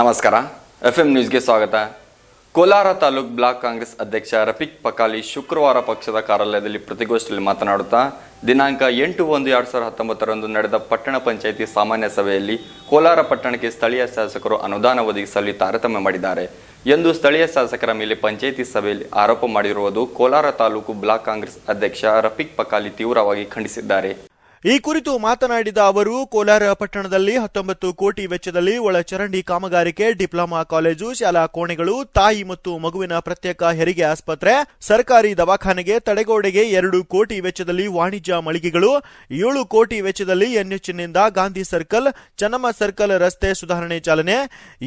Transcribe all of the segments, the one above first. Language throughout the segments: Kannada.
ನಮಸ್ಕಾರ. ಎಫ್ ಎಂ ನ್ಯೂಸ್ಗೆ ಸ್ವಾಗತ. ಕೋಲಾರ ತಾಲೂಕ್ ಬ್ಲಾಕ್ ಕಾಂಗ್ರೆಸ್ ಅಧ್ಯಕ್ಷ ರಫಿಕ್ ಪಕಾಲಿ ಶುಕ್ರವಾರ ಪಕ್ಷದ ಕಾರ್ಯಾಲಯದಲ್ಲಿ ಪ್ರತಿಗೋಷ್ಠಿಯಲ್ಲಿ ಮಾತನಾಡುತ್ತಾ, ದಿನಾಂಕ ಎಂಟು ಒಂದು ಎರಡು ಸಾವಿರದ ಹತ್ತೊಂಬತ್ತರಂದು ನಡೆದ ಪಟ್ಟಣ ಪಂಚಾಯಿತಿ ಸಾಮಾನ್ಯ ಸಭೆಯಲ್ಲಿ ಕೋಲಾರ ಪಟ್ಟಣಕ್ಕೆ ಸ್ಥಳೀಯ ಶಾಸಕರು ಅನುದಾನ ಒದಗಿಸಲು ತಾರತಮ್ಯ ಮಾಡಿದ್ದಾರೆ. ಎಂದು ಸ್ಥಳೀಯ ಶಾಸಕರ ಮೇಲೆ ಪಂಚಾಯಿತಿ ಸಭೆಯಲ್ಲಿ ಆರೋಪ ಮಾಡಿರುವುದು ಕೋಲಾರ ತಾಲೂಕು ಬ್ಲಾಕ್ ಕಾಂಗ್ರೆಸ್ ಅಧ್ಯಕ್ಷ ರಫಿಕ್ ಪಕಾಲಿ ತೀವ್ರವಾಗಿ ಖಂಡಿಸಿದ್ದಾರೆ. ಈ ಕುರಿತು ಮಾತನಾಡಿದ ಅವರು, ಕೋಲಾರ ಪಟ್ಟಣದಲ್ಲಿ ಹತ್ತೊಂಬತ್ತು ಕೋಟಿ ವೆಚ್ಚದಲ್ಲಿ ಒಳಚರಂಡಿ ಕಾಮಗಾರಿಕೆ ಡಿಪ್ಲೊಮಾ ಕಾಲೇಜು, ಶಾಲಾ ಕೋಣೆಗಳು, ತಾಯಿ ಮತ್ತು ಮಗುವಿನ ಪ್ರತ್ಯೇಕ ಹೆರಿಗೆ ಆಸ್ಪತ್ರೆ, ಸರ್ಕಾರಿ ದವಾಖಾನೆಗೆ ತಡೆಗೋಡೆಗೆ ಎರಡು ಕೋಟಿ ವೆಚ್ಚದಲ್ಲಿ ವಾಣಿಜ್ಯ ಮಳಿಗೆಗಳು, ಏಳು ಕೋಟಿ ವೆಚ್ಚದಲ್ಲಿ ಎನ್ಎಚ್ನಿಂದ ಗಾಂಧಿ ಸರ್ಕಲ್, ಚನ್ನಮ್ಮ ಸರ್ಕಲ್ ರಸ್ತೆ ಸುಧಾರಣೆ ಚಾಲನೆ,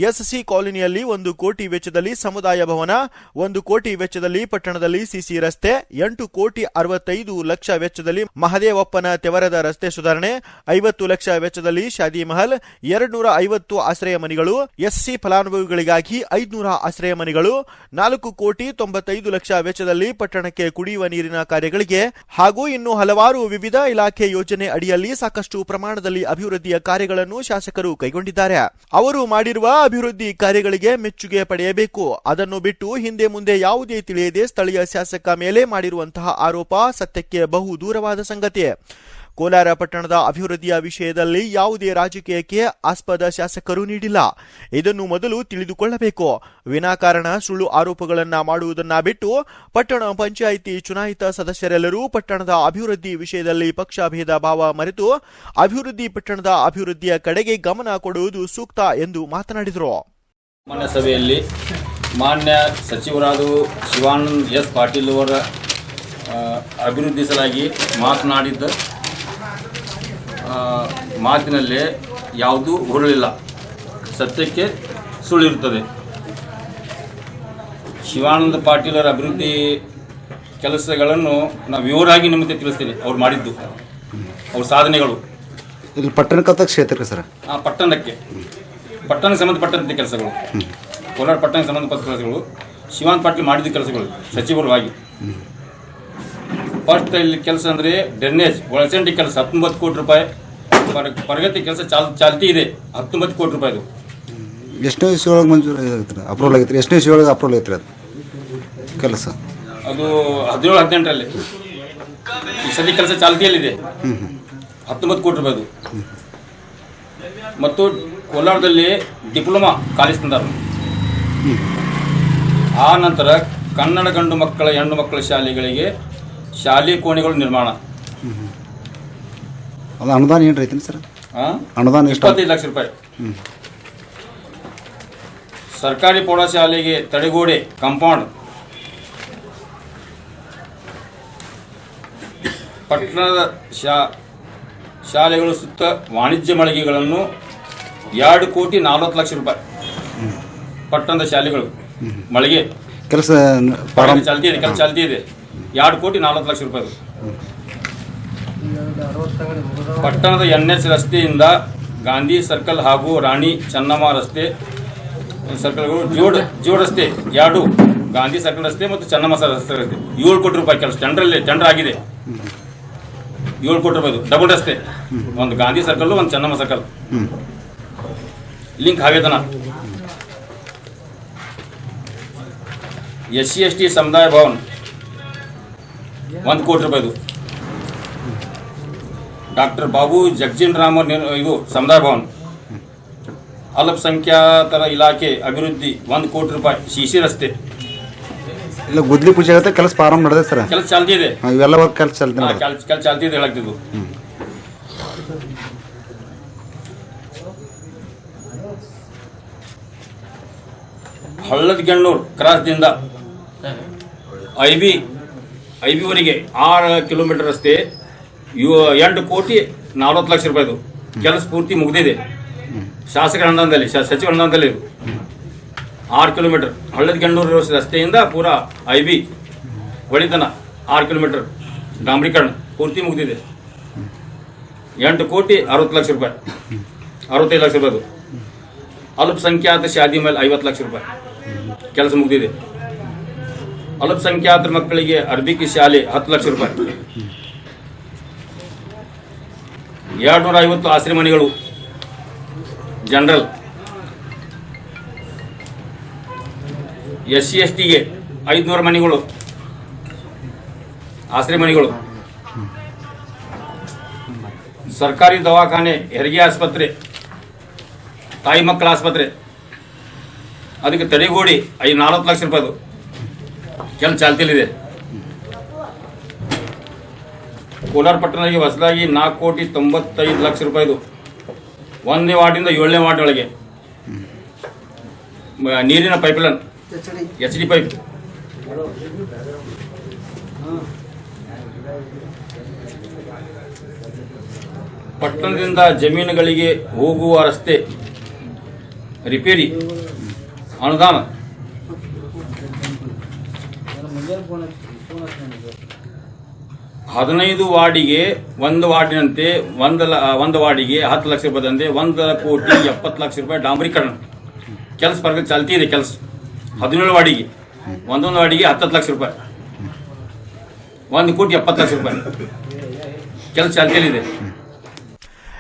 ಎಸ್ಸಿ ಕಾಲೋನಿಯಲ್ಲಿ ಒಂದು ಕೋಟಿ ವೆಚ್ಚದಲ್ಲಿ ಸಮುದಾಯ ಭವನ, ಒಂದು ಕೋಟಿ ವೆಚ್ಚದಲ್ಲಿ ಪಟ್ಟಣದಲ್ಲಿ ಸಿಸಿ ರಸ್ತೆ, ಎಂಟು ಕೋಟಿ ಅರವತ್ತೈದು ಲಕ್ಷ ವೆಚ್ಚದಲ್ಲಿ ಮಹದೇವಪ್ಪನ ತೆವರದ ರಸ್ತೆ ಸುಧಾರಣೆ, ಐವತ್ತು ಲಕ್ಷ ವೆಚ್ಚದಲ್ಲಿ ಶಾದಿ ಮಹಲ್, ಎರಡ್ನೂರ ಐವತ್ತು ಆಶ್ರಯ ಮನೆಗಳು, ಎಸ್ಸಿ ಫಲಾನುಭವಿಗಳಿಗಾಗಿ ಐದುನೂರ ಆಶ್ರಯ ಮನೆಗಳು, ನಾಲ್ಕು ಕೋಟಿ ತೊಂಬತ್ತೈದು ಲಕ್ಷ ವೆಚ್ಚದಲ್ಲಿ ಪಟ್ಟಣಕ್ಕೆ ಕುಡಿಯುವ ನೀರಿನ ಕಾರ್ಯಗಳಿಗೆ ಹಾಗೂ ಇನ್ನು ಹಲವಾರು ವಿವಿಧ ಇಲಾಖೆ ಯೋಜನೆ ಅಡಿಯಲ್ಲಿ ಸಾಕಷ್ಟು ಪ್ರಮಾಣದಲ್ಲಿ ಅಭಿವೃದ್ಧಿಯ ಕಾರ್ಯಗಳನ್ನು ಶಾಸಕರು ಕೈಗೊಂಡಿದ್ದಾರೆ. ಅವರು ಮಾಡಿರುವ ಅಭಿವೃದ್ಧಿ ಕಾರ್ಯಗಳಿಗೆ ಮೆಚ್ಚುಗೆ ಪಡೆಯಬೇಕು. ಅದನ್ನು ಬಿಟ್ಟು ಹಿಂದೆ ಮುಂದೆ ಯಾವುದೇ ತಿಳಿಯದೆ ಸ್ಥಳೀಯ ಶಾಸಕ ಮೇಲೆ ಮಾಡಿರುವಂತಹ ಆರೋಪ ಸತ್ಯಕ್ಕೆ ಬಹು ದೂರವಾದ ಸಂಗತಿ. ಕೋಲಾರ ಪಟ್ಟಣದ ಅಭಿವೃದ್ಧಿಯ ವಿಷಯದಲ್ಲಿ ಯಾವುದೇ ರಾಜಕೀಯಕ್ಕೆ ಆಸ್ಪದ ಶಾಸಕರು ನೀಡಿಲ್ಲ. ಇದನ್ನು ಮೊದಲು ತಿಳಿದುಕೊಳ್ಳಬೇಕು. ವಿನಾಕಾರಣ ಸುಳ್ಳು ಆರೋಪಗಳನ್ನು ಮಾಡುವುದನ್ನು ಬಿಟ್ಟು ಪಟ್ಟಣ ಪಂಚಾಯಿತಿ ಚುನಾಯಿತ ಸದಸ್ಯರೆಲ್ಲರೂ ಪಟ್ಟಣದ ಅಭಿವೃದ್ಧಿ ವಿಷಯದಲ್ಲಿ ಪಕ್ಷಭೇದ ಭಾವ ಮರೆತು ಅಭಿವೃದ್ಧಿ ಪಟ್ಟಣದ ಅಭಿವೃದ್ಧಿಯ ಕಡೆಗೆ ಗಮನ ಕೊಡುವುದು ಸೂಕ್ತ ಎಂದು ಮಾತನಾಡಿದರು. ಸಭೆಯಲ್ಲಿ ಮಾನ್ಯ ಸಚಿವರಾದ ಶಿವಾನಂದ್ ಎಸ್ ಪಾಟೀಲ್ ಅವರ ಅಭಿವೃದ್ಧಿಸಲಾಗಿ ಅಭಿವೃದ್ಧಿ ಸಲಾಗಿ ಮಾತನಾಡಿದ್ದ ಮಾತಿನಲ್ಲಿ ಯಾವುದೂ ಹುರುಳಿಲ್ಲ ಸತ್ಯಕ್ಕೆ ಸುಳ್ಳಿರುತ್ತದೆ ಶಿವಾನಂದ ಪಾಟೀಲರ ಅಭಿವೃದ್ಧಿ ಕೆಲಸಗಳನ್ನು ನಾವು ವಿವರಾಗಿ ನಿಮಗೆ ತಿಳಿಸ್ತೀನಿ ಅವ್ರು ಮಾಡಿದ್ದು. ಅವ್ರ ಸಾಧನೆಗಳು. ಇಲ್ಲಿ ಪಟ್ಟಣಕ್ಕೆ ಕ್ಷೇತ್ರಕ್ಕೆ ಸರ್? ಆ ಪಟ್ಟಣಕ್ಕೆ. ಪಟ್ಟಣಕ್ಕೆ ಸಂಬಂಧಪಟ್ಟಂತೆ ಕೆಲಸಗಳು. ಕೋಲಾರ ಪಟ್ಟಣಕ್ಕೆ ಸಂಬಂಧಪಟ್ಟ ಕೆಲಸಗಳು. ಶಿವಾನಂದ ಪಾಟೀಲ್ ಮಾಡಿದ ಕೆಲಸಗಳು ಸಚಿವರವಾಗಿ. ಫಸ್ಟ್ ಇಲ್ಲಿ ಕೆಲಸ ಅಂದರೆ ಡ್ರೈನೇಜ್ ಒಳಸಂಡಿ ಕೆಲಸ ಹತ್ತೊಂಬತ್ತು ಕೋಟಿ ರೂಪಾಯಿ. ಪರ ಪ್ರಗತಿ ಕೆಲಸ ಚಾಲ್ ಚಾಲ್ತಿ ಇದೆ ಹತ್ತೊಂಬತ್ತು ಕೋಟಿ ರೂಪಾಯಿದು ಎಷ್ಟನೇ ಒಳಗೆ ಮಂಜೂರು ಅಪ್ರೂವಲ್ ಆಗೈತ್ರಿ ಎಷ್ಟನೇ ಒಳಗೆ ಅಪ್ರೂವಲ್ ಐತ್ರಿ ಅದು? ಕೆಲಸ? ಅದು ಹದಿನೇಳು ಹದಿನೆಂಟರಲ್ಲಿ. ಈ ಸದ್ಯ ಕೆಲಸ ಚಾಲ್ತಿಯಲ್ಲಿದೆ. ಹ್ಞೂ ಹ್ಞೂ ಹತ್ತೊಂಬತ್ತು ಕೋಟಿ ರೂಪಾಯಿದು ಮತ್ತು ಕೋಲಾರದಲ್ಲಿ ಡಿಪ್ಲೊಮಾ ಕಾಲೇಜ್ ತಂದಾರ. ಆ ನಂತರ ಕನ್ನಡ ಗಂಡು ಮಕ್ಕಳ ಹೆಣ್ಣು ಮಕ್ಕಳ ಶಾಲೆಗಳಿಗೆ ಶಾಲೆ ಕೋಣೆಗಳು ನಿರ್ಮಾಣ. ಅದು ಅನುದಾನ ಏನು ಐತೆ ಸರ್? ಆ? ಅನುದಾನ ಎಷ್ಟು ಇಪ್ಪತ್ತೈದು ಲಕ್ಷ ರೂಪಾಯಿ. ಸರ್ಕಾರಿ ಪ್ರೌಢಶಾಲೆಗೆ ತಡೆಗೋಡೆ ಕಾಂಪೌಂಡ್. ಪಟ್ಟಣದ ಶಾ ಶಾಲೆಗಳು ಸುತ್ತ ವಾಣಿಜ್ಯ ಮಳಿಗೆಗಳನ್ನು ಎರಡು ಕೋಟಿ ನಲವತ್ತು ಲಕ್ಷ ರೂಪಾಯಿ. ಪಟ್ಟಣದ ಶಾಲೆಗಳು. ಮಳಿಗೆ. ಕೆಲಸ ಪ್ರಾರಂಭ ಚಾಲ್ತಿ ಇದೆ ಕೆಲಸ ಚಾಲ್ತಿ ಇದೆ. ಎರಡು ಕೋಟಿ ನಲವತ್ತು ಲಕ್ಷ ರೂಪಾಯಿ ಪಟ್ಟಣದ ಎನ್ ಎಚ್ ರಸ್ತೆಯಿಂದ ಗಾಂಧಿ ಸರ್ಕಲ್ ಹಾಗೂ ರಾಣಿ ಚೆನ್ನಮ್ಮ ರಸ್ತೆ ಸರ್ಕಲ್ಗಳು ಜೋಡ್ ಜೋಡ್ ರಸ್ತೆ, ಎರಡು ಗಾಂಧಿ ಸರ್ಕಲ್ ರಸ್ತೆ ಮತ್ತು ಚೆನ್ನಮ್ಮ ರಸ್ತೆ ರಸ್ತೆ. ಏಳು ಕೋಟಿ ರೂಪಾಯಿ ಕೆಲಸ, ಟೆಂಡ್ರಲ್ಲಿ, ಟೆಂಡರ್ ಆಗಿದೆ. ಏಳು ಕೋಟಿ ರೂಪಾಯಿ ಡಬಲ್ ರಸ್ತೆ. ಒಂದು ಗಾಂಧಿ ಸರ್ಕಲ್, ಒಂದು ಚೆನ್ನಮ್ಮ ಸರ್ಕಲ್. ಲಿಂಕ್ ಆವೇದನ ಎಸ್ ಸಿ ಎಸ್ ಟಿ ಸಮುದಾಯ ಭವನ್. ಒಂದು ಕೋಟಿ ರೂಪಾಯಿದು ಡಾಕ್ಟರ್ ಬಾಬು ಜಗಜೀನ್ ರಾಮ ಇದು ಸಮುದಾಯ ಭವನ್. ಅಲ್ಪಸಂಖ್ಯಾತರ ಇಲಾಖೆ ಅಭಿವೃದ್ಧಿ ಒಂದು ಕೋಟಿ ರೂಪಾಯಿ ಸಿಸಿ ರಸ್ತೆ. ಇಲ್ಲ ಗುದ್ಲಿ ಪೂಜೆ ಆಗುತ್ತೆ ಕೆಲಸ ಪ್ರಾರಂಭ ನಡೆದ ಸರ್. ಕೆಲಸ ಚಾಲ್ತಿ ಇದೆ. ಹಾಂ, ಇವೆಲ್ಲ ವರ್ಕ್ ಕೆಲಸ ಚಾಲ್ತಿ ನಡೆದ ಕೆಲಸ ಚಾಲ್ತಿ ಇದೆ ಹೇಳಕ್ತಿದ್ದು. ಹಳ್ಳದ ಗೆಣ್ಣೂರು ಕ್ರಾಸ್ದಿಂದ. ಐ ಬಿ ಐ ಬಿವರೆಗೆ ಆರು ಕಿಲೋಮೀಟರ್ ರಸ್ತೆ ಎಂಟು ಕೋಟಿ ನಲ್ವತ್ತು ಲಕ್ಷ ರೂಪಾಯಿದು ಕೆಲಸ ಪೂರ್ತಿ ಮುಗಿದಿದೆ. ಶಾಸಕರ ಅನುದಾನದಲ್ಲಿ ಸಚಿವ ಅನುದಾನದಲ್ಲಿ ಆರು ಕಿಲೋಮೀಟರ್. ಹಳ್ಳದ ಗಂಡೂರು ರಸ್ತೆಯಿಂದ ಪೂರ ಐ ಬಿ. ಒಳಿತನ ಆರು ಕಿಲೋಮೀಟರ್. ಡಾಂಬರೀಕರಣ ಪೂರ್ತಿ ಮುಗಿದಿದೆ. ಎಂಟು ಕೋಟಿ ಅರವತ್ತು ಲಕ್ಷ ರೂಪಾಯಿ. ಅರವತ್ತೈದು ಲಕ್ಷ ರೂಪಾಯಿದು ಅಲ್ಪಸಂಖ್ಯಾತ ಶಾದಿ ಮೇಲೆ ಐವತ್ತು ಲಕ್ಷ ರೂಪಾಯಿ. ಕೆಲಸ ಮುಗಿದಿದೆ. ಅಲ್ಪಸಂಖ್ಯಾತರ ಮಕ್ಕಳಿಗೆ ಅರ್ಬಿಕಿ ಶಾಲೆ ಹತ್ತು ಲಕ್ಷ ರೂಪಾಯಿ. ಎರಡು ನೂರ ಐವತ್ತು ಆಶ್ರಯ ಮನೆಗಳು ಜನರಲ್. ಎಸ್ ಸಿ ಎಸ್ ಟಿಗೆ ಐದುನೂರು ಮನೆಗಳು. ಆಶ್ರಯ ಮನೆಗಳು ಸರ್ಕಾರಿ ದವಾಖಾನೆ ಹೆರಿಗೆ ಆಸ್ಪತ್ರೆ, ತಾಯಿ ಮಕ್ಕಳ ಆಸ್ಪತ್ರೆ. ಅದಕ್ಕೆ ತಡೆಗೋಡಿ ಐದು ನಾಲ್ಕು ಲಕ್ಷ ರೂಪಾಯಿದು. ಕೆಲಸ ಚಾಲ್ತಿಯಲ್ಲಿದೆ ಕೋಲಾರ ಪಟ್ಟಣಕ್ಕೆ ಹೊಸದಾಗಿ ನಾಲ್ಕು ಕೋಟಿ ತೊಂಬತ್ತೈದು ಲಕ್ಷ ರೂಪಾಯಿದು ಒಂದನೇ ವಾರ್ಡಿಂದ ಏಳನೇ ವಾರ್ಡ್ ಒಳಗೆ ನೀರಿನ ಪೈಪ್ಲೈನ್. H D pipe. ಪಟ್ಟಣದಿಂದ ಜಮೀನುಗಳಿಗೆ ಹೋಗುವ ರಸ್ತೆ ರಿಪೇರಿ, ಅನುದಾನ. ಹದಿನೈದು ವಾರ್ಡಿಗೆ ಒಂದು ವಾರ್ಡಿನಂತೆ, ಒಂದು ಲ ಒಂದು ವಾರ್ಡಿಗೆ ಹತ್ತು ಲಕ್ಷ ರೂಪಾಯಿದಂತೆ ಒಂದು ಕೋಟಿ ಎಪ್ಪತ್ತು ಲಕ್ಷ ರೂಪಾಯಿ ಡಾಂಬರೀಕರಣ. ಕೆಲಸ ಪರ್ಗ ಚಾಲ್ತಿ ಇದೆ ಕೆಲಸ. ಹದಿನೇಳು ವಾರ್ಡಿಗೆ. ಒಂದೊಂದು ವಾರ್ಡಿಗೆ ಹತ್ತತ್ತು ಲಕ್ಷ ರೂಪಾಯಿ. ಒಂದು ಕೋಟಿ ಎಪ್ಪತ್ತು ಲಕ್ಷ ರೂಪಾಯಿ. ಕೆಲಸ ಚಾಲ್ತಿಯಲ್ಲಿದೆ.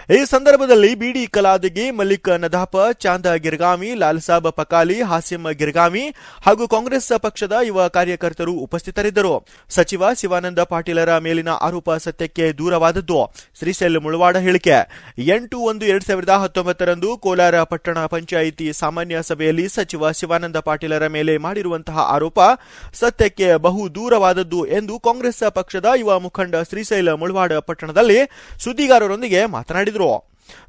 ಈ ಸಂದರ್ಭದಲ್ಲಿ ಬಿಡಿ ಕಲಾದಗಿ, ಮಲ್ಲಿಕ್ ನದಾಪ, ಚಾಂದ ಗಿರ್ಗಾಮಿ, ಲಾಲ್ಸಾಬ್ ಪಕಾಲಿ ಹಾಸಿಂ ಗಿರ್ಗಾಮಿ ಹಾಗೂ ಕಾಂಗ್ರೆಸ್ ಪಕ್ಷದ ಯುವ ಕಾರ್ಯಕರ್ತರು ಉಪಸ್ಥಿತರಿದ್ದರು. ಸಚಿವ ಶಿವಾನಂದ ಪಾಟೀಲರ ಮೇಲಿನ ಆರೋಪ ಸತ್ಯಕ್ಕೆ ದೂರವಾದದ್ದು. ಶ್ರೀಶೈಲ್ ಮುಳವಾಡ ಹೇಳಿಕೆ. ಎಂಟು ಒಂದು ಎರಡ್ ಸಾವಿರದ ಹತ್ತೊಂಬತ್ತರಂದು ಕೋಲಾರ ಪಟ್ಟಣ ಪಂಚಾಯಿತಿ ಸಾಮಾನ್ಯ ಸಭೆಯಲ್ಲಿ ಸಚಿವ ಶಿವಾನಂದ ಪಾಟೀಲರ ಮೇಲೆ ಮಾಡಿರುವಂತಹ ಆರೋಪ ಸತ್ಯಕ್ಕೆ ಬಹು ದೂರವಾದದ್ದು ಎಂದು ಕಾಂಗ್ರೆಸ್ ಪಕ್ಷದ ಯುವ ಮುಖಂಡ ಶ್ರೀಶೈಲ ಮುಳವಾಡ ಪಟ್ಟಣದಲ್ಲಿ ಸುದ್ದಿಗಾರರೊಂದಿಗೆ ಮಾತನಾಡಿದರು.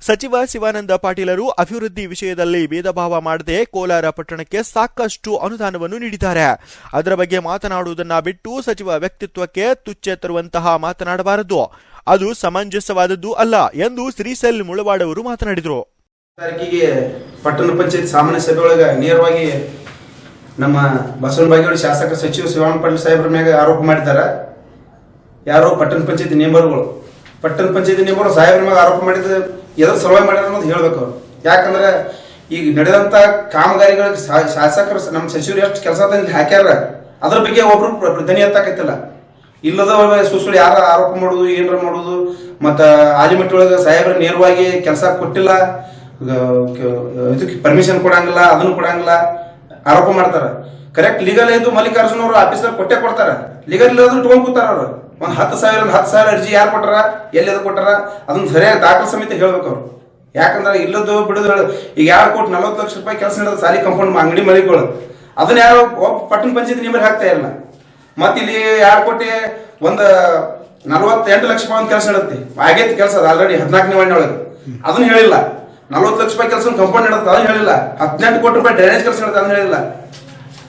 ಸಚಿವ ಶಿವಾನಂದ ಪಾಟೀಲರು ಅಭಿವೃದ್ಧಿ ವಿಷಯದಲ್ಲಿ ಭೇದಭಾವ ಮಾಡದೆ ಕೋಲಾರ ಪಟ್ಟಣಕ್ಕೆ ಸಾಕಷ್ಟು ಅನುದಾನವನ್ನು ನೀಡಿದ್ದಾರೆ. ಅದರ ಬಗ್ಗೆ ಮಾತನಾಡುವುದನ್ನ ಬಿಟ್ಟು ಸಚಿವ ವ್ಯಕ್ತಿತ್ವಕ್ಕೆ ತುಚ್ಚೆ ತರುವಂತಹ ಮಾತನಾಡಬಾರದು. ಅದು ಸಮಂಜಸವಾದದ್ದು ಅಲ್ಲ ಎಂದು ಶ್ರೀಸೆಲ್ ಮುಳವಾಡವರು ಮಾತನಾಡಿದರು. ಪಟ್ಟಣ ಪಂಚಾಯತ್ ಸಾಮಾನ್ಯ ಸಭೆಯೊಳಗೆ ನೇರವಾಗಿ ನಮ್ಮ ಬಸವನ ಬಾಗೇವಾಡಿ ಶಾಸಕ ಸಚಿವ ಶಿವಾನಂದ ಪಾಟೀಲ್ ಸಾಹೇಬ್ರ ಮ್ಯಾಗ ಆರೋಪ ಮಾಡಿದ್ದಾರೆ ಯಾರೋ ಪಟ್ಟಣ ಪಂಚಾಯತ್ ನೇಮರ್ಗಳು. ಪಟ್ಟಣ ಪಂಚಾಯತಿ ನೇಮರು ಸಾಹೇಬ್ರ ಮ್ಯಾಗ ಆರೋಪ ಮಾಡಿದ ಎದ್ರ ಸಲುವಾಗಿ ಮಾಡ್ಯಾರ ಅನ್ನೋದು ಹೇಳ್ಬೇಕು ಅವ್ರು. ಯಾಕಂದ್ರೆ ಈಗ ನಡೆದಂತ ಕಾಮಗಾರಿಗಳಿಗೆ ಶಾಸಕರು ನಮ್ಮ ಸಚಿವರು ಎಷ್ಟು ಕೆಲಸ ತಂದು ಹಾಕ್ಯಾರ, ಅದ್ರ ಬಗ್ಗೆ ಒಬ್ರು ಧ್ವನಿ ಎತ್ತಾಕೈತಿಲ್ಲ ಇಲ್ಲದ ಸುಳ್ಳು ಯಾರ ಆರೋಪ ಮಾಡೋದು ಏನರ ಮಾಡೋದು ಮತ್ತ ಆಜಿಮಟ್ಟಿ ಒಳಗೆ ಸಾಹೇಬ್ರ ನೇರವಾಗಿ ಕೆಲಸ ಕೊಟ್ಟಿಲ್ಲ ಇದಕ್ಕೆ ಪರ್ಮಿಷನ್ ಕೊಡಂಗಿಲ್ಲ, ಅದನ್ನು ಕೊಡಂಗಿಲ್ಲ, ಆರೋಪ ಮಾಡ್ತಾರ. ಕರೆಕ್ಟ್ ಲೀಗಲ್ ಇದ್ದು ಮಲ್ಲಿಕಾರ್ಜುನ ಅವರು ಆಫೀಸರ್ ಕೊಟ್ಟೆ ಕೊಡ್ತಾರ. ಲೀಗಲ್ ಇಲ್ಲದ್ರು ಇಟ್ಕೊಂಡ್ ಕೂತಾರ ಅವ್ರು. ಒಂದ್ ಹತ್ತು ಸಾವಿರ ಹತ್ತು ಸಾವಿರ ಅರ್ಜಿ ಯಾರು ಕೊಟ್ಟಾರ ಎಲ್ಲಿ ಕೊಟ್ಟಾರ ಅದನ್ನ ಸರಿಯಾಗಿ ದಾಖಲೆ ಸಮೇತ ಹೇಳ್ಬೇಕು ಅವ್ರು. ಯಾಕಂದ್ರೆ ಇಲ್ಲದ್ದು ಬಿಡುದು ಈಗ ಯಾರು ಕೊಟ್ಟು ನಲವತ್ತು ಲಕ್ಷ ರೂಪಾಯಿ ಕೆಲಸ ನಡೆದ ಸಾಲಿ ಕಂಪೌಂಡ್ ಅಂಗಡಿ ಮಳಿಗಳು ಅದನ್ನ ಯಾರು ಪಟ್ಟಣ ಪಂಚಾಯತ್ ನಿಮ್ಮ ಹಾಕ್ತಾ ಇಲ್ಲ ಮತ್ತೆ ಇಲ್ಲಿ ಯಾರು ಕೊಟ್ಟಿ ಒಂದ್ ನಲವತ್ತೆಂಟು ಲಕ್ಷ ರೂಪಾಯಿ ಒಂದು ಕೆಲಸ ನಡೆಯುತ್ತೆ ಆಗೈತಿ ಕೆಲಸ ಅದು ಆಲ್ರೆಡಿ ಹದಿನಾಲ್ಕನೇ ವಾರ್ಡ್ ಒಳಗೆ. ಅದನ್ನ ಹೇಳಿಲ್ಲ. ನಲವತ್ತು ಲಕ್ಷ ರೂಪಾಯಿ ಕೆಲಸ ಕಂಪೌಂಡ್ ನಡೆಯುತ್ತೆ ಅದನ್ನ ಹೇಳಿಲ್ಲ. ಹದಿನೆಂಟು ಕೋಟಿ ರೂಪಾಯಿ ಡ್ರೈನೇಜ್ ಕೆಲಸ ನಡೆಯುತ್ತೆ ಅದನ್ನ ಹೇಳಿಲ್ಲ.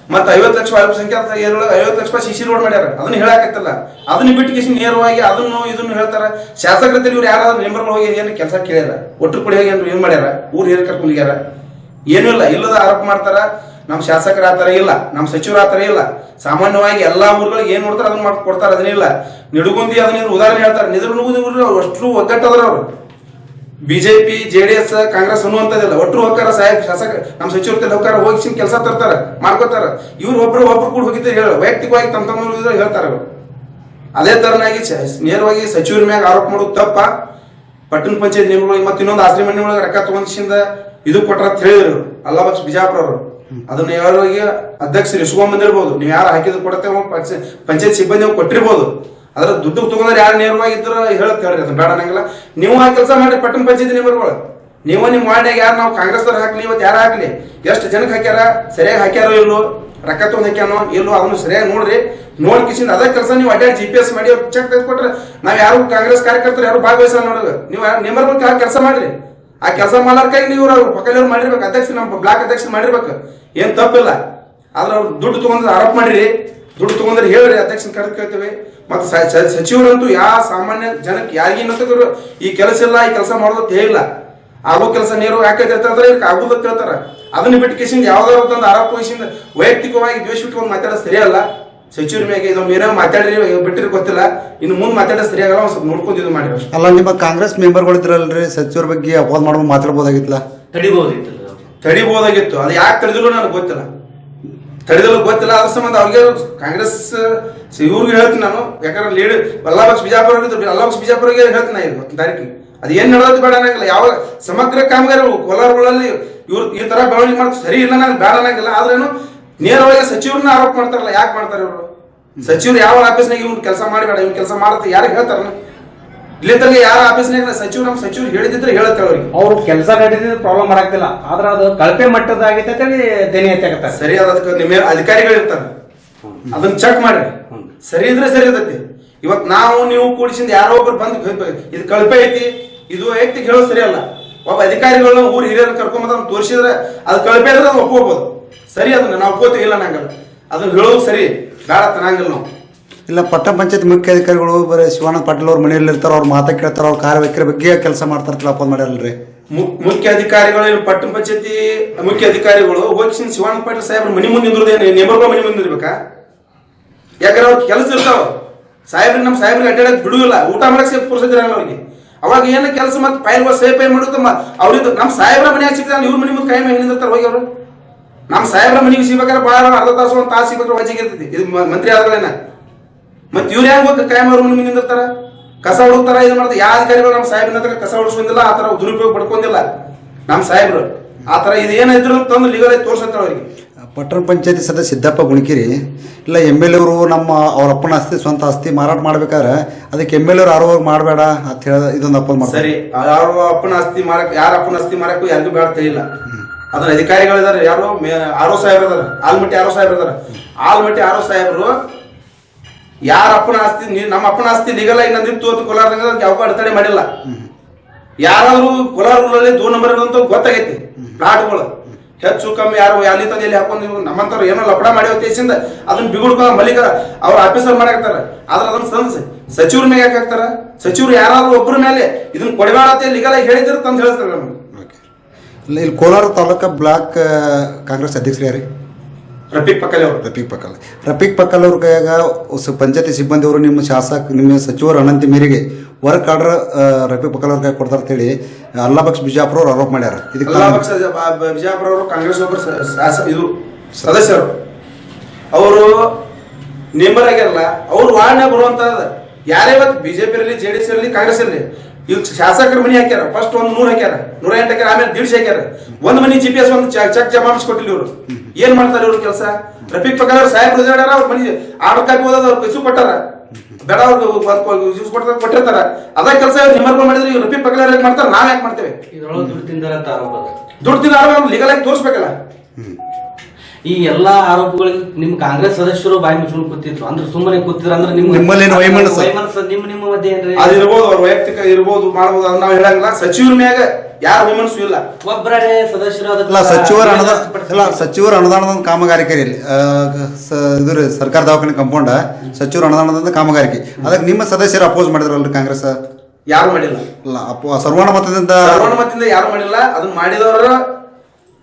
ಮತ್ತೆ ಐವತ್ತು ಲಕ್ಷ ಅಲ್ಪಸಂಖ್ಯಾತ ಏರೊಳಗೆ ಐವತ್ತು ಲಕ್ಷ ಸಿಸಿ ರೋಡ್ ಮಾಡ್ಯಾರ. ಅದನ್ನ ಹೇಳಾಕತ್ತಲ್ಲ. ಅದನ್ನ ಬಿಟ್ಟು ಕಿಸಿ ನೇರವಾಗಿ ಅದನ್ನು ಇದನ್ನು ಹೇಳ್ತಾರ. ಶಾಸಕರಲ್ಲಿ ಇವ್ರು ಯಾರಾದ್ರೂ ಮೆಂಬರ್ ಹೋಗಿ ಏನು ಕೆಲಸ ಕೇಳ್ಯಾರ? ಒಟ್ಟು ಕೊಡಿ ಹೋಗಿ ಏನ್ ಮಾಡ್ಯಾರ? ಊರು ಹೇರ್ ಕರ್ಕೊಂಡು ಹೋಗ್ಯಾರ? ಏನೂ ಇಲ್ಲ. ಇಲ್ಲದ ಆರೋಪ ಮಾಡ್ತಾರ. ನಮ್ಮ ಶಾಸಕರ ಆತರ ಇಲ್ಲ. ನಮ್ಮ ಸಚಿವರ ಆತರ ಇಲ್ಲ. ಸಾಮಾನ್ಯವಾಗಿ ಎಲ್ಲಾ ಊರುಗಳಿಗೆ ಏನ್ ನೋಡ್ತಾರ ಅದನ್ನ ಮಾಡ್ಕೊಡ್ತಾರ. ಅದನ್ನಿಲ್ಲ ನಿಡುಗುಂದಿ ಅದನ್ನ ಉದಾಹರಣೆ ಹೇಳ್ತಾರೆ. ನಿದ್ರು ಅಷ್ಟು ಒಗ್ಗಟ್ಟದ್ರ ಅವರು. ಬಿಜೆಪಿ ಎಸ್ ಕಾಂಗ್ರೆಸ್ ಅನ್ನುವಂಥದ್ದೆಲ್ಲ. ಒಟ್ಟು ಹೋಗ್ತಾರ ಸಾಹೇಬ್, ಶಾಸಕ, ನಮ್ಮ ಸಚಿವರು ಹೋಗ್ತಾರ, ಹೋಗಿ ಕೆಲಸ ತರ್ತಾರ, ಮಾಡ್ಕೋತಾರ. ಇವ್ರು ಒಬ್ರು ಒಬ್ರು ಕೂಡ ಹೋಗಿದ್ದೆ ಹೇಳ, ವೈಯಕ್ತಿಕವಾಗಿ ತಮ್ಮ ತಮ್ಮ ಹೇಳ್ತಾರ ಅದೇ ತರನಾಗಿ ನೇರವಾಗಿ ಸಚಿವರ ಮ್ಯಾಗ ಆರೋಪ ಮಾಡೋದು ತಪ್ಪ. ಪಟ್ಟಣ ಪಂಚಾಯತ್ ನಿಯಮಗಳಿಗೆ ಮತ್ತೆ ಇನ್ನೊಂದು ಆಸ್ತಿ ಮನೆ ಒಳಗೆ ರೊಕ್ಕ ತಗೊಂಡಿಂದ ಇದು ಕೊಟ್ರ ಅಂತ ಹೇಳಿದ್ರು ಅಲ್ಲಾಬಕ್ಷ ಬಿಜಾಪುರ ಅವರು. ಅದನ್ನ ಯಾರಿಗೆ ಅಧ್ಯಕ್ಷರು ಇಸ್ಕೊಂಡ್ ಬಂದಿರ್ಬೋದು. ನೀವು ಯಾರು ಹಾಕಿದ್ರು ಕೊಡತ್ತೆ ಪಂಚಾಯತ್ ಸಿಬ್ಬಂದಿ ಕೊಟ್ಟಿರ್ಬೋದು. ಅದ್ರ ದುಡ್ಡು ತಗೊಂಡ್ರೆ ಯಾರು ನೇರವಾಗಿ ಇದ್ರ ಹೇಳತ್ ಹೇಳ್ರಿ ಅದು ಬೇಡ ನಂಗಿಲ್ಲ. ನೀವು ಆ ಕೆಲಸ ಮಾಡಿ ಪಟ್ಟಣ ಪಂಚಾಯತ್ ನಿಯಮಗಳು. ನೀವು ನಿಮ್ಮ ವಾರ್ಡ್ನಾಗ ಯಾರು ನಾವು ಕಾಂಗ್ರೆಸ್ದವ್ರು ಹಾಕ್ಲಿ ಇವತ್ತು ಯಾರು ಹಾಕ್ಲಿ? ಎಷ್ಟು ಜನಕ್ಕೆ ಹಾಕ್ಯಾರ? ಸರಿಯಾಗಿ ಹಾಕ್ಯಾರೋ ಇಲ್ಲೋ? ರೊಕ್ಕ ತೊಗೊಂಡು ಹಾಕ್ಯಾನೋ ಇಲ್ಲೋ? ಅದನ್ನು ಸರಿಯಾಗಿ ನೋಡ್ರಿ. ನೋಡಿ ಕಿಸಿಂದ ಅದೇ ಕೆಲಸ ನೀವು ಅಡ್ಡಾಡಿ ಜಿ ಪಿ ಎಸ್ ಮಾಡಿ ಚೆಕ್ ತೆಗೆದುಕೊಟ್ರೆ ನಾವು ಯಾರು ಕಾಂಗ್ರೆಸ್ ಕಾರ್ಯಕರ್ತರು, ಯಾರು ಭಾಗವಹಿಸಲ್ಲ ನೋಡೋದು ನೀವು ನಿಮ್ಮರ್ ಬಗ್ಗೆ ಕೆಲಸ ಮಾಡ್ರಿ? ಆ ಕೆಲಸ ಮಾಡೋರ್ಕಾಗಿ ನೀವು ಅವ್ರು ಪಕ್ಕದವ್ರು ಮಾಡಿರ್ಬೇಕು. ಅಧ್ಯಕ್ಷ ನಮ್ಮ ಬ್ಲಾಕ್ ಅಧ್ಯಕ್ಷ ಮಾಡಿರ್ಬೇಕು. ಏನು ತಪ್ಪಿಲ್ಲ. ಆದ್ರೆ ಅವ್ರು ದುಡ್ಡು ತೊಗೊಂಡ್ರೆ ಆರೋಪ ಮಾಡಿರಿ. ದುಡ್ಡು ತಗೊಂಡ್ರೆ ಹೇಳ್ರಿ, ಅಧ್ಯಕ್ಷನ ಕರೆದು ಕೇಳ್ತೇವೆ. ಮತ್ತೆ ಸಚಿವರಂತೂ ಯಾವ ಸಾಮಾನ್ಯ ಜನಕ್ಕೆ ಯಾರಿಗಿನ್ನತಕ್ಕರು ಈ ಕೆಲಸ ಇಲ್ಲ ಈ ಕೆಲಸ ಮಾಡೋದು ಅಂತ ಹೇಳಿಲ್ಲ. ಆಗೋ ಕೆಲಸ ನೇರ ಯಾಕೆ ಹೇಳ್ತಾರೆ ಇವ್ರಿಗೆ ಆಗುದು ಅಂತ ಹೇಳ್ತಾರ. ಅದನ್ನ ಬಿಟ್ಟು ಕೇಸಿಂದ ಯಾವ್ದಾರ ಒಂದು ಆರೋಪ ವಹಿಸಿಂದ ವೈಯಕ್ತಿಕವಾಗಿ ದ್ವೇಷ ಇಟ್ಕೊಂಡು ಮಾತಾಡೋದು ಸರಿಯಲ್ಲ. ಸಚಿವರ ಮ್ಯಾಗೆ ಇದು ಏನೋ ಮಾತಾಡ್ರಿ ಬಿಟ್ಟಿರಿ ಗೊತ್ತಿಲ್ಲ. ಇನ್ನು ಮುಂದೆ ಮಾತಾಡೋದು ಸರಿಯಾಗಲ್ಲ ಒಂದ್ ಸ್ವಲ್ಪ ನೋಡ್ಕೊಂಡು ಇದು ಮಾಡಿರಿ ಅಲ್ಲ ನಿಮ್ಮ ಕಾಂಗ್ರೆಸ್ ಮೆಂಬರ್ಗಳು ಇದ್ರಲ್ರಿ ಸಚಿವರ ಬಗ್ಗೆ ಅಪವಾದ ಮಾಡ್ಬೋದು ಮಾತಾಡ್ಬೋದಾಗಿತ್ತಲ್ಲ? ತಡಿಬಹುದಿತ್ತು ತಡಿಬಹುದಾಗಿತ್ತು ಅದು ಯಾಕೆ ತಡೆದಿಲ್ಲ ನನಗೆ ಗೊತ್ತಿಲ್ಲ. ತಡೆದಲ್ಲ ಗೊತ್ತಿಲ್ಲ ಅದ್ರ ಸಂಬಂಧ ಅವ್ರಿಗೆ ಕಾಂಗ್ರೆಸ್ ಇವ್ರಿಗೆ ಹೇಳ್ತೀನಿ ನಾನು. ಯಾಕಂದ್ರೆ ಲೀಡ್ ಅಲ್ಲಾಬಕ್ಷ ಬಿಜಾಪುರ ಅಲ್ಲಾಬಕ್ಷ ಬಿಜಾಪುರಿಗೆ ಹೇಳ್ತೀನಿ ನಾನು ಇವತ್ತಿನ ತಾರೀಕಿಗೆ ಅದು ಏನ್ ನಡೆದದ್ದು ಬೇಡ ಅನ್ನಂಗಿಲ್ಲ ಯಾವ ಸಮಗ್ರ ಕಾಮಗಾರಿ ಕೋಲಾರಗಳಲ್ಲಿ ಇವ್ರು ಈ ತರ ಬೆಳವಣಿಗೆ ಮಾಡ್ತಾರೆ ಸರಿ ಇಲ್ಲ, ನನಗೆ ಬೇಡ ಅನ್ನಂಗಿಲ್ಲ. ಆದ್ರೇನು ನೇರವಾಗಿ ಸಚಿವರನ್ನ ಆರೋಪ ಮಾಡ್ತಾರಲ್ಲ, ಯಾಕೆ ಮಾಡ್ತಾರೆ ಇವರು? ಸಚಿವರು ಯಾವ ಆಫೀಸ್ನಾಗ ಇವ್ನು ಕೆಲಸ ಮಾಡಬೇಡ ಇವ್ನು ಕೆಲಸ ಮಾಡುತ್ತೆ, ಯಾರಿಗೆ ಹೇಳ್ತಾರ ಇಲ್ಲಿ ತನಕ ಯಾರ ಆಫೀಸ್ನಾಗ ಸಚಿವ ನಮ್ಮ ಸಚಿವರು ಹೇಳಿದ್ರೆ ಹೇಳತ್ತೆ ಅವ್ರಿಗೆ ಅವ್ರು ಕೆಲಸ ಕಟ್ಟಿದ್ರೆ ಪ್ರಾಬ್ಲಮ್ ಮಾಡಾಕ್ತಿಲ್ಲ ಆದ್ರೆ ಅದು ಕಳಪೆ ಮಟ್ಟದಾಗೈತೆ ಅಂತೇಳಿ ದೇನಿ ಎತ್ತಾಕತ್ತಾರೆ ಸರಿ ಅದಕ್ಕೆ ನಿಮ್ಮ ಅಧಿಕಾರಿಗಳು ಇರ್ತಾರೆ. ಅದನ್ನ ಚೆಕ್ ಮಾಡ್ರಿ. ಸರಿ ಇದ್ರೆ ಸರಿ ಇರ್ತೈತಿ. ಇವತ್ ನಾವು ನೀವು ಕೂಡಿಸಿಂದ ಯಾರೋ ಒಬ್ರು ಬಂದು ಇದು ಕಳಪೆ ಐತಿ ಇದು ಐತಿ ಹೇಳೋದು ಸರಿ ಅಲ್ಲ. ಒಬ್ಬ ಅಧಿಕಾರಿಗಳನ್ನ ಊರ್ ಹಿರಿಯರ ಕರ್ಕೊಂಬಂದ್ ಅದನ್ನ ತೋರಿಸಿದ್ರೆ ಅದು ಕಳಪೆ ಇದ್ರೆ ಅದು ಒಪ್ಕೋಬಹುದು ಸರಿ ಅದನ್ನ ನಾವು ಒಪ್ಕೋತೀವಿ ಇಲ್ಲ ನಂಗಲ್ಲ ಅದನ್ನ ಹೇಳೋದು ಸರಿ. ಬೇಡ ತನಂಗಿಲ್ಲ ನಾವು. ಇಲ್ಲ ಪಟ್ಟಣ ಪಂಚಾಯತ್ ಮುಖ್ಯ ಅಧಿಕಾರಿಗಳು ಬರೀ ಶಿವಾನಂದ ಪಾಟೀಲ್ ಅವ್ರ ಮನೆಯಲ್ಲಿ ಇರ್ತಾರ, ಅವ್ರ ಮಾತಾ ಕೇಳ್ತಾರ, ಅವ್ರ ಕಾರ್ಯವೈಖರಿ ಬಗ್ಗೆ ಕೆಲಸ ಮಾಡ್ತಾರ ಅಪ್ಪನ್ ಮಾಡ್ಯಾರಲ್ರಿ? ಮುಖ್ಯ ಅಧಿಕಾರಿಗಳು ಪಟ್ಟಣ ಪಂಚಾಯತಿ ಮುಖ್ಯ ಅಧಿಕಾರಿಗಳು, ಹೋಗಿ ಶಿವಾನಂದ ಪಾಟೀಲ್ ಸಾಹೇಬ್ರ ಮನೆ ಮುಂದೆ ನಿಂದ್ರದೇನು ನೇಬರ್ಗಳ ಮನೆ ಮುಂದೆ ನಿಂದಿರ್ಬೇಕಾ ಯಾಕಂದ್ರೆ ಅವ್ರ ಕೆಲಸ ಇರ್ತಾವ. ಸಾಹೇಬ್ರಿಗೆ ನಮ್ಮ ಸಾಹೇಬ್ರಿಗೆ ಅಡ್ಡಾಡಕ್ ಬಿಡುವಿಲ್ಲ ಊಟ ಮಾಡಕ್ ಸೇಫ್ ಪುರ್ಸದಿರಲ್ಲ ಅವ್ರಿಗೆ. ಅವಾಗ ಏನು ಕೆಲಸ ಮತ್ತೆ ಫೈಲ್ಗಳು ಸೇಫ್ ಏನ್ ಮಾಡುತ್ತೆ ಅವ್ರಿಂದ ನಮ್ಮ ಸಾಹೇಬ್ರ ಮನೆಯಾಗ ಸಿಗ್ತಾನೆ ಇವ್ರ ಮನೆ ಮುಂದೆ ಕೈ ಮೇಲೆ ಹೋಗಿ ಅವರು? ನಮ್ಮ ಸಾಹೇಬ್ರ ಮನೆಗೆ ಸಿಗ್ಬೇಕಾದ್ರೆ ಭಾಳ ಅರ್ಧ ತಾಸು ಒಂದು ತಾಸು ಸಿಗ್ಬೇಕಾದ್ರೆ ವಜಿಗೆ ಇರ್ತೈತಿ. ಇದು ಮಂತ್ರಿ ಆದ್ಗಳೇನ ಮತ್ತೆ ಇವ್ರು ಹೆಂಗ್ ಗೊತ್ತ ಕಾಯಂ ಅವ್ರ ಮುಂದೆ ನಿಂದಿರ್ತಾರ? ಕಸ ಹುಡುಕ್ತಾರ ಇದು ಮಾಡ್ತಾರೆ ಯಾವ ಅಧಿಕಾರಿಗಳು ನಮ್ಮ ಸಾಹೇಬ್ರ ಹತ್ರ ಕಸ ಹುಡಿಸ್ಕೊಂಡಿಲ್ಲ ಆ ತರ ದುರುಪಯೋಗ ಪಡ್ಕೊಂಡಿಲ್ಲ. ನಮ್ಮ ಸಾಹೇಬ್ರು ಆ ತರ ಇದು ಏನಿದ್ರು ತಂದು ಲೀಗಲ್ ಆಗಿ ತೋರ್ಸಂತಾರ ಅವ್ರಿಗೆ. ಪಟ್ಟಣ ಪಂಚಾಯತಿ ಸದಸ್ಯ ಸಿದ್ದಪ್ಪ ಗುಣಕಿರಿ ಇಲ್ಲ ಎಂ ಎಲ್ ಅವರು ನಮ್ಮ ಅವ್ರ ಅಪ್ಪನ ಆಸ್ತಿ ಸ್ವಂತ ಆಸ್ತಿ ಮಾರಾಟ ಮಾಡ್ಬೇಕಾದ್ರೆ ಅದಕ್ಕೆ ಎಂ ಎಲ್ ಅವ್ರು ಆರೋಗ್ಯ ಮಾಡಬೇಡ ಅಂತ ಹೇಳ ಇದೊಂದು ಅಪ್ಪನ ಮಾಡ್ತಾರೆ. ಸರಿ ಯಾರು ಅಪ್ಪನ ಆಸ್ತಿ ಮಾರಕ್ ಯಾರ ಅಪ್ಪನ ಆಸ್ತಿ ಮಾರಕ್ಕೂ ಯಾರಿಗೂ ಬೇಡ ತಿಳಿಲ್ಲ ಅದನ್ನ ಅಧಿಕಾರಿಗಳಿದಾರೆ ಯಾರು? ಮೇ- ಆರೋ ಸಾಹೇಬ್ರು ಇದಾರೆ ಆಲ್ಮಟ್ಟಿ ಆರೋ ಸಾಹೇಬ್ರು ಆಲ್ಮಟ್ಟಿ ಆರೋ ಸಾಹೇಬ್ರು ಯಾರ ಅಪ್ಪನ ಆಸ್ತಿ ನಮ್ಮ ಅಪ್ಪನ ಆಸ್ತಿ ಲೀಗಲ್ ಆಗಿ ನಂದಿತ್ತು ಅಂತ ಕೋಲಾರದಾಗ ಯಾವ ಅಡೆತಡೆ ಮಾಡಿಲ್ಲ. ಯಾರಾದ್ರೂ ಕೋಲಾರ ಊರಲ್ಲಿ ದೂ ನಂಬರ್ ಅಂತ ಗೊತ್ತಾಗೈತಿ, ಪ್ಲಾಟ್ಗಳು. ಹೆಚ್ಚು ಕಮ್ಮಿ ಯಾರು ಅಲ್ಲಿ ತಂದು ಎಲ್ಲಿ ಹಾಕೊಂಡು ನೀವು ನಮ್ಮಂತವ್ರು ಏನೋ ಲಪಡ ಮಾಡಿ ಅದನ್ನ ಬಿಗುಡ್ಕೊಂಡು ಮಲ್ಲಿಕ ಅವ್ರ ಆಫೀಸರ್ ಮಾಡಾಕ್ತಾರ ಆದ್ರೆ ಅದನ್ನ ಸಂಸ್ ಸಚಿವ್ರ ಮೇಲೆ ಯಾಕೆ ಹಾಕ್ತಾರ? ಸಚಿವರು ಯಾರಾದ್ರೂ ಒಬ್ಬರ ಮೇಲೆ ಇದನ್ನ ಕೊಡಬೇಡ ಲೀಗಲ್ ಆಗಿ ಹೇಳಿದ್ರು ತಂದು ಹೇಳ್ತಾರೆ ನಮ್ಗೆ. ಇಲ್ಲಿ ಕೋಲಾರ ತಾಲೂಕು ಬ್ಲಾಕ್ ಕಾಂಗ್ರೆಸ್ ಅಧ್ಯಕ್ಷರು ಯಾರು? ರಫೀಕ್ ಪಕ್ಕಲ್ ಅವರು ರಫೀಕ್ ಪಕ್ಕಲ್ ರಫೀಕ್ ಪಕ್ಕಲ್ ಅವ್ರ ಕೈಯಾಗ ಸ- ಪಂಚಾಯತಿ ಸಿಬ್ಬಂದಿ ಅವರು ನಿಮ್ಮ ಶಾಸಕ ನಿಮ್ಮ ಸಚಿವರ ಅನಂತಿ ಮೇರೆಗೆ ವರ್ಕ್ ಆರ್ಡರ್ ರಫೀಕ್ ಪಕ್ಕಲ್ ಅವ್ರ ಕೈ ಕೊಡ್ತಾರೆ ಅಂತೇಳಿ ಅಲ್ಲಾ ಬಕ್ಷ್ ಬಿಜಾಪುರ ಅವ್ರು ಆರೋಪ ಮಾಡ್ಯಾರ. ಇದಕ್ಕೆ ಎಲ್ಲಾ ಪಕ್ಷ ಬ- ಬ- ಬಿಜಾಪುರ ಅವರು ಕಾಂಗ್ರೆಸ್ ಒಬ್ಬರು ಸ- ಶಾಸ- ಇದು ಸದಸ್ಯರು. ಅವರು ನೇಮರ್ ಆಗ್ಯಾರಲ್ಲ ಅವ್ರು ವಾರ್ಡ್ನಾಗ ಬರುವಂತ ಯಾರೇ ಇವತ್ತು ಬಿಜೆಪಿ ಇರಲಿ ಜೆ ಡಿ ಎಸ್ ಇರಲಿ ಕಾಂಗ್ರೆಸ್ ಇರಲಿ ಈಗ ಶಾಸಕರ ಮನಿ ಹಾಕ್ಯಾರ ಫಸ್ಟ್ ಒಂದು ನೂರ್ ಹಾಕ್ಯಾರ ನೂರ ಎಂಟು ಹಾಕ್ಯಾರ ಆಮೇಲೆ ದಿಡ್ಸ್ ಹಾಕ್ಯಾರ. ಒಂದ್ ಮನಿ ಜಿ ಪಿ ಎಸ್ ಒಂದು ಚೆಕ್ ಜಮಾ ಮಾಡಿಸ್ಕೊಟ್ಟಿಲ್ಲ ಇವರು. ಏನ್ ಮಾಡ್ತಾರೆ ಇವ್ರ ಕೆಲಸ? ರಫೀಕ್ ಪಕ್ಕ ಅವ್ರ ಸಾಹೇಬ್ ರಿಸೈಡ್ ಅವ್ರ ಮನಿ ಆರ್ಡರ್ ಕಾಪಿ ಓದೋದು ಅವ್ರು ಕಸು ಕೊಟ್ಟಾರ. ಬೇಡ ಅವ್ರು ಯೂಸ್ ಕೊಡ್ತಾರೆ ಕೊಟ್ಟಿರ್ತಾರ. ಅದ ಕೆಲಸ ಇವ್ರು ನಿಮ್ಮರ್ಗಳು ಮಾಡಿದ್ರೆ ಇವ್ರು ರಫೀಕ್ ಪಕ್ಕ ಯಾಕೆ ಮಾಡ್ತಾರೆ ನಾವ್ ಯಾಕೆ ಮಾಡ್ತೇವೆ? ದುಡ್ಡು ತಿಂದ ಆರೋಪ ಲೀಗಲ್ ಆಗಿ ತೋರಿಸ್ಬೇಕಲ್ಲ. ಈ ಎಲ್ಲಾ ಆರೋಪಗಳಿಗೆ ನಿಮ್ ಕಾಂಗ್ರೆಸ್ ಸದಸ್ಯರು ಬಾಯಿ ಮುಚ್ಕೊಂಡು ಕೂತಿದ್ರು. ಅಂದ್ರೆ ಸುಮ್ಮನೆ ಕೂತಿದ್ರು ಅಂದ್ರೆ ನಿಮ್ ವೈಮನಸ್ಸು? ವೈಮನಸ್ಸು ನಿಮ್ಮ ನಿಮ್ಮ ಮಧ್ಯೆ ಏನ್ರಿ? ಅದು ಇರ್ಬೋದು ಅವ್ರ ವೈಯಕ್ತಿಕ ಇರ್ಬೋದು ಮಾಡ್ಬೋದು ಅದನ್ನ ನಾವು ಹೇಳಂಗಿಲ್ಲ. ಸಚಿವರ ಮ್ಯಾಗ ಯಾರ ವಿಮರ್ಶು ಇಲ್ಲ. ಒಬ್ಬರೇ ಸದಸ್ಯರು ಅದಕ್ಕೆ ಇಲ್ಲ ಸಚಿವರ ಅನುದಾನ ಪಡಿಸ್ತಾರೆ. ಇಲ್ಲ ಸಚಿವರ ಅನುದಾನದ ಕಾಮಗಾರಿಕೆ ಇಲ್ಲಿ. ಇದ್ರ ಇದು ಸರ್ಕಾರ ದವಾಖಾನೆ ಕಂಪೌಂಡ ಸಚಿವರ ಅನುದಾನದ ಕಾಮಗಾರಿಕೆ. ಅದಕ್ಕೆ ನಿಮ್ಮ ಸದಸ್ಯರು ಅಪೋಸ್ ಮಾಡಿದ್ರಲ್ರಿ ಕಾಂಗ್ರೆಸ್? ಯಾರು ಮಾಡಿಲ್ಲ. ಇಲ್ಲ ಅಪೋ ಸರ್ವಾನುಮತದಿಂದ ಸರ್ವಾನುಮತದಿಂದ ಯಾರು ಮಾಡಿಲ್ಲ. ಅದನ್ನ ಮಾಡಿದವರು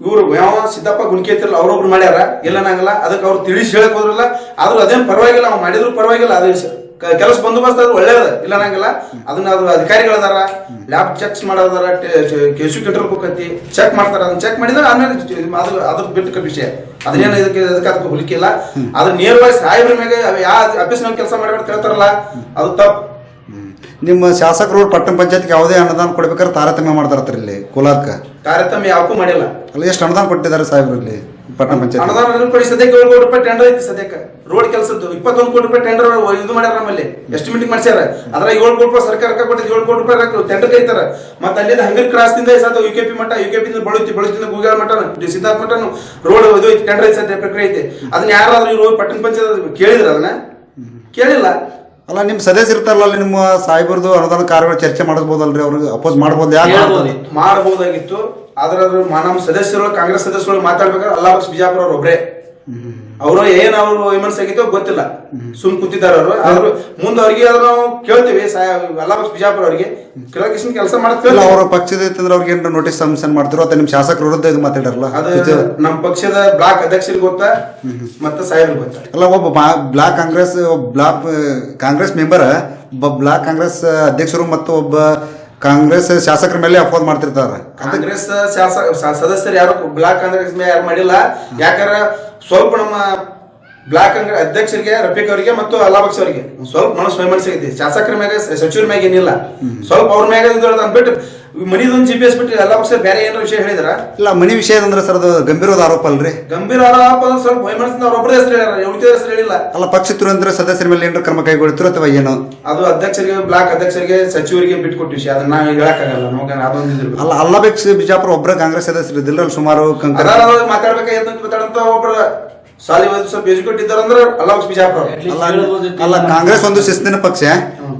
ಇವ್ರು ಯಾವ ಸಿದ್ದಪ್ಪ ಗುಣಕೇತಿರಲ್ಲ ಅವ್ರೊಬ್ರು ಮಾಡ್ಯಾರ? ಇಲ್ಲ ನಂಗಲ್ಲ ಅದಕ್ಕೆ ಅವ್ರು ತಿಳಿಸಿ ಹೇಳಕ್ ಹೋದ್ರಲ್ಲ, ಆದ್ರೂ ಅದೇನ್ ಪರವಾಗಿಲ್ಲ ಅವ್ ಮಾಡಿದ್ರು ಪರವಾಗಿಲ್ಲ. ಅದು ಕೆಲಸ ಬಂದೋಬಸ್ತ್ ಅದು ಒಳ್ಳೇದ, ಇಲ್ಲ ನಂಗಲ್ಲ ಅದನ್ನ ಅದು ಅಧಿಕಾರಿಗಳದಾರ ಲ್ಯಾಬ್ ಚೆಕ್ಸ್ ಮಾಡೋದಾರ ಕೇಸು ಕೆಟ್ಟರ್ ಚೆಕ್ ಮಾಡ್ತಾರ. ಅದನ್ನ ಚೆಕ್ ಮಾಡಿದ್ರೆ ಆಮೇಲೆ ಇದು ಅದು ಅದ್ರ ಬಿಟ್ಟು ವಿಷಯ. ಅದನ್ನೇನು ಇದಕ್ಕೆ ಅದಕ್ಕೆ ಅದಕ್ಕೆ ಹುಲಿಕಿಲ್ಲ ಅದ್ರ ನೇರವಾಗಿ ಸಾಹೇಬ್ರ ಮ್ಯಾಗ ಯಾವ ಆಫೀಸ್ನಾಗ ಕೆಲಸ ಮಾಡ್ಬೇಕು ಕೇಳ್ತಾರಲ್ಲ, ಅದು ತಪ್ಪು. ನಿಮ್ಮ ಶಾಸಕರು ಪಟ್ಟಣ ಪಂಚಾಯತ್ಗೆ ಯಾವುದೇ ಅನುದಾನ ಕೊಡ್ಬೇಕಾದ್ರೆ ತಾರತಮ್ಯ ಮಾಡ್ತಾರತ್ರಿ ಇಲ್ಲಿ ಕೋಲಾರಕ್ಕೆ. ತಾರತಮ್ಯ ಯಾವಕ್ಕೂ ಮಾಡಿಲ್ಲ. ಅಲ್ಲಿ ಎಷ್ಟು ಅನುದಾನ ಕೊಟ್ಟಿದ್ದಾರೆ ಸಾಹೇಬ್ರು ಇಲ್ಲಿ ಪಟ್ಟಣ ಪಂಚಾಯತ್ ಅನುದಾನ ಕೊಡಿ ಸದ್ಯಕ್ಕೆ ಏಳು ಕೋಟಿ ರೂಪಾಯಿ ಟೆಂಡರ್ ಐತಿ ಸದ್ಯಕ್ಕೆ. ರೋಡ್ ಕೆಲಸದ್ದು ಇಪ್ಪತ್ತೊಂದು ಕೋಟಿ ರೂಪಾಯಿ ಟೆಂಡರ್ ಇದು ಮಾಡ್ಯಾರ ನಮ್ಮಲ್ಲಿ. ಎಸ್ಟಿಮೇಟಿಂಗ್ ಮಾಡ್ಸ್ಯಾರ. ಅದ್ರ ಏಳು ಕೋಟಿ ರೂಪಾಯಿ ಸರ್ಕಾರ ಕೊಟ್ಟಿದ್ದು ಏಳು ಕೋಟಿ ರೂಪಾಯಿ ಟೆಂಡರ್ ಕೈತಾರ. ಮತ್ತೆ ಅಲ್ಲಿ ಹಂಗಲ್ ಕ್ರಾಸ್ ದಿಂದ ಸದ ಯು ಕೆ ಪಿ ಮಟ್ಟ ಯು ಕೆ ಪಿ ಬಳುತ್ತಿ ಬಳುತ್ತಿಂದ ಗೂಗಲ್ ಮಟ್ಟ ಸಿದ್ಧಾರ್ಥ ಮಟ್ಟನು ರೋಡ್ ಇದು ಐತಿ ಟೆಂಡರ್ ಐತಿ ಸದ್ಯ ಪ್ರಕ್ರಿಯೆ ಐತಿ. ಅದನ್ನ ಯಾರಾದ್ರೂ ಇವ್ರು ಹೋಗಿ ಪಟ್ಟಣ ಪಂಚಾಯತ್ ಕೇಳಿದ್ರ ಅದನ್ನ? ಕೇಳಿಲ್ಲ. ಅಲ್ಲ ನಿಮ್ಮ ಸದಸ್ಯ ಇರ್ತಾರಲ್ಲ ಅಲ್ಲಿ ನಿಮ್ಮ ಸಾಹೇಬರದು ಅನುದಾನ ಕಾರ್ಯಗಳು ಚರ್ಚೆ ಮಾಡಿಸ್ಬೋದಲ್ರಿ ಅವ್ರಿಗೆ ಅಪೋಸ್ ಮಾಡ್ಬೋದು ಯಾಕೆ ಹೇಳ್ಬೋದಿತ್ತು. ಮಾಡಬಹುದಾಗಿತ್ತು ಆದ್ರೆ ಅದು ನಮ್ಮ ಸದಸ್ಯರು ಕಾಂಗ್ರೆಸ್ ಸದಸ್ಯರು ಮಾತಾಡ್ಬೇಕಾದ್ರೆ ಅಲ್ಲಾ ಬಿಜಾಪುರ ಅವ್ರು ಒಬ್ರೇ ಅವರು ಏನ್ ಅವರು ವಿಮರ್ಶೆ ಆಗಿತ್ತೋ ಗೊತ್ತಿಲ್ಲ. ಸುಮ್ ಕೂತಿದ್ದಾರೆ ಅವರು. ಆದ್ರೂ ಮುಂದೆ ಅವ್ರಿಗೆ ಆದ್ರೆ ನಾವು ಕೇಳ್ತೀವಿ. ಎಲ್ಲ ಬಿಜಾಪುರ ಅವ್ರಿಗೆ. ಇಷ್ಟ ಕೆಲಸ ಮಾಡ್ತೀವಿ ಅವ್ರ ಪಕ್ಷದ ಇತ್ತಂದ್ರೆ ಅವ್ರಿಗೆ ಏನಾರ ನೋಟಿಸ್ ಸಬ್ಮಿಷನ್ ಮಾಡ್ತಿರೋ ಅಥವಾ ನಿಮ್ಮ ಶಾಸಕರ ವಿರುದ್ಧ ಇದು ಮಾತಾಡಲ್ಲ ಅದು ನಮ್ಮ ಪಕ್ಷದ ಬ್ಲಾಕ್ ಅಧ್ಯಕ್ಷರಿಗೆ ಗೊತ್ತಾ? ಮತ್ತೆ ಸಾಹೇಬ್ರಿಗೆ ಗೊತ್ತಾ? ಅಲ್ಲ ಒಬ್ಬ block Congress block Congress member ಒಬ್ಬ ಬ್ಲಾಕ್ ಕಾಂಗ್ರೆಸ್ ಅಧ್ಯಕ್ಷರು ಮತ್ತು ಒಬ್ಬ ಕಾಂಗ್ರೆಸ್ ಶಾಸಕರ ಮೇಲೆ ಅಪೋಸ್ ಮಾಡ್ತಿರ್ತಾರೆ. ಕಾಂಗ್ರೆಸ್ ಶಾಸಕ ಸದಸ್ಯರು ಯಾರು ಬ್ಲಾಕ್ ಕಾಂಗ್ರೆಸ್ ಮೇಲೆ ಯಾರು ಮಾಡಿಲ್ಲ. ಯಾಕಂದ್ರೆ ಸ್ವಲ್ಪ ನಮ್ಮ ಬ್ಲಾಕ್ ಅಂಗಡಿ ಅಧ್ಯಕ್ಷರಿಗೆ ರಫೀಕ್ ಅವರಿಗೆ ಮತ್ತು ಅಲ್ಲಾಬಕ್ಷ ಅವರಿಗೆ. ಸ್ವಲ್ಪ ಮನಸ್ಸು ವೈಮನಸ್ಸಾಗೈತಿ ಶಾಸಕರ ಮ್ಯಾಗ ಸಚಿವರ ಮ್ಯಾಗ ಏನಿಲ್ಲ. ಸ್ವಲ್ಪ ಅವ್ರ ಮ್ಯಾಗ ಅಂದ್ಬಿಟ್ಟು ಮನಿದೊಂದು ಜಿ ಪಿ ಎಸ್ ಬಿಟ್ಟು ಎಲ್ಲ ಪಕ್ಷ ಬೇರೆ ಏನಾರ ವಿಷಯ ಹೇಳಿದ್ರ? ಇಲ್ಲ ಮನಿ ವಿಷಯ ಅಂದ್ರೆ ಸರ್ ಅದು ಗಂಭೀರವಾದ ಆರೋಪ ಅಲ್ರಿ? ಗಂಭೀರ ಆರೋಪ ಅಂದ್ರೆ ಸ್ವಲ್ಪ ವೈಮನಸ್ಸಿಂದ ಅವ್ರೊಬ್ಬರೇ ಹೆಸರು ಹೇಳ್ಯಾರ. ಉಳಿದ ಹೆಸರು ಹೇಳಿಲ್ಲ. ಅಲ್ಲ ಪಕ್ಷ ಅಂದ್ರೆ ಸದಸ್ಯರ ಮೇಲೆ ಏನಾರ ಕ್ರಮ ಕೈಗೊಳ್ತಿರೋ ಅಥವಾ ಏನು? ಅದು ಅಧ್ಯಕ್ಷರಿಗೆ ಬ್ಲಾಕ್ ಅಧ್ಯಕ್ಷರಿಗೆ ಸಚಿವರಿಗೆ ಬಿಟ್ಕೊಟ್ಟು ವಿಷಯ. ಅದನ್ನ ನಾವು ಹೇಳಕ್ಕಾಗಲ್ಲ. ನಮಗೆ ಅದೊಂದು ಅಲ್ಲ ಬೇಕು ಬಿಜಾಪುರ ಒಬ್ಬರ ಕಾಂಗ್ರೆಸ್ ಸದಸ್ಯರು ಇದ್ರಲ್ಲಿ ಸುಮಾರು ಅದಾರ ಮಾತಾಡಂತ ಒಬ್ಬರು ಸಾಲಿ ಒಂದು ಸ್ವಲ್ಪ ಎಜುಕೇಟ್ ಇದ್ದಾರ ಅಂದ್ರೆ ಅಲ್ಲ ಬಿಜಾಪುರ ಅಲ್ಲ ಅಲ್ಲ ಕಾಂಗ್ರೆಸ್ ಒಂದು ಶಿಸ್ತಿನ ಪಕ್ಷ.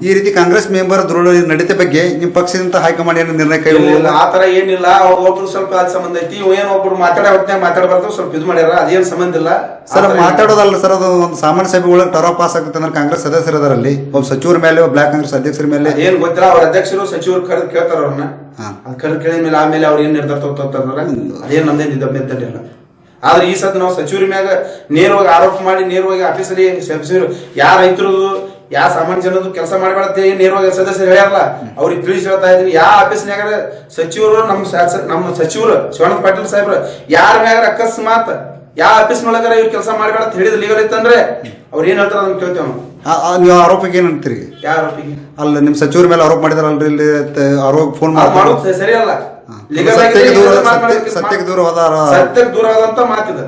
ಈ ರೀತಿ ಕಾಂಗ್ರೆಸ್ ಮೆಂಬರ್ ದೃಢ ನಡೀತೆ ಬಗ್ಗೆ ನಿಮ್ಮ ಪಕ್ಷದಿಂದ ಹೈಕಮಾಂಡ್ ಏನು ನಿರ್ಣಯ ಕೈ ಕೈಗೊಳ್ಳಿಲ್ಲ ಆ ತರ ಏನಿಲ್ಲ. ಅವ್ರ ಒಬ್ರು ಸ್ವಲ್ಪ ಅದ್ ಸಂಬಂಧ ಐತಿ. ಏನ್ ಒಬ್ರು ಮಾತಾಡ ಮಾತಾಡಬಾರ್ದು ಸ್ವಲ್ಪ ಇದು ಮಾಡ್ಯಾರ. ಅದೇನ್ ಸಂಬಂಧ ಇಲ್ಲ. ಸರ್ ಮಾತಾಡೋದಲ್ಲ ಸರ್ ಅದು ಒಂದು ಸಾಮಾನ್ಯ ಸಭೆ ಒಳಗೆ ಟರ ಪಾಸ್ ಆಗುತ್ತೆ ಅಂದ್ರೆ ಕಾಂಗ್ರೆಸ್ ಸದಸ್ಯರು ಅದರಲ್ಲಿ. ಒಬ್ಬ ಸಚಿವರ ಮೇಲೆ ಒಬ್ಬ ಬ್ಲಾಕ್ ಕಾಂಗ್ರೆಸ್ ಅಧ್ಯಕ್ಷರ ಮೇಲೆ. ಏನ್ ಗೊತ್ತಿಲ್ಲ. ಅವ್ರ ಅಧ್ಯಕ್ಷರು ಸಚಿವರು ಕರೆದು ಕೇಳ್ತಾರ ಅವ್ರನ್ನ. ಅದ್ ಕರೆದು ಕೇಳಿದ ಮೇಲೆ ಆಮೇಲೆ ಅವ್ರು ಏನ್ ನಿರ್ಧಾರ ತಗೋತಾರ ಅದೇನ್ ನಮ್ದೇನ್ ಇದು ನಿರ್ಧಾರ ಆದ್ರೆ ಈ ಸತ್ ನಾವು ಸಚಿವರ ಮ್ಯಾಗ ನೇರವಾಗಿ ಆರೋಪ ಮಾಡಿ ನೇರವಾಗಿ ಆಫೀಸಲ್ಲಿ ಸಚಿವರು ಯಾರ ರೈತರದು ಯಾ ಸಾಮಾನ್ಯ ಜನದ್ದು ಕೆಲಸ ಮಾಡಬೇಡ ಅಂತ ನೇರವಾಗಿ ಸದಸ್ಯರು ಹೇಳ್ಯಾರಲ್ಲ ಅವ್ರಿಗೆ ತಿಳಿಸಿ ಹೇಳ್ತಾ ಇದೀನಿ ಯಾವ ಆಫೀಸ್ನ್ಯಾಗ ಸಚಿವರು ನಮ್ಮ ನಮ್ಮ ಸಚಿವರು ಶಿವಾನಂದ ಪಾಟೀಲ್ ಸಾಹೇಬ್ರ ಯಾರ ಮ್ಯಾಗ ಅಕಸ್ಮಾತ್ ಯಾವ ಆಫೀಸ್ನೊಳಗಾರ ಇವ್ರು ಕೆಲಸ ಮಾಡಬೇಡ ಅಂತ ಹೇಳಿದ ಲೀಗಲ್ ಇತ್ತಂದ್ರೆ ಅವ್ರು ಏನ್ ಹೇಳ್ತಾರ ಅದನ್ನ ಕೇಳ್ತೇವೆ ನಾವು. ನೀವು ಆರೋಪಕ್ಕೆ ಏನು ಅಂತೀರಿ? ಯಾವ ಆರೋಪಿಗೆ? ಅಲ್ಲ ನಿಮ್ಮ ಸಚಿವರ ಮೇಲೆ ಆರೋಪ ಮಾಡಿದಾರಲ್ರಿ ಇಲ್ಲಿ ಆರೋಪ ಫೋನ್ ಮಾಡಿ ಸರಿ ಸರಿ ಅಲ್ಲ ದೂರ ಸತ್ಯಕ್ಕೆ ದೂರ- ಹೋದಾರ. ಸತ್ಯಕ್ಕೆ ದೂರ ಆದಂತ ಸತ್ಯಕ್ಕೆ ಮಾತಿದೆ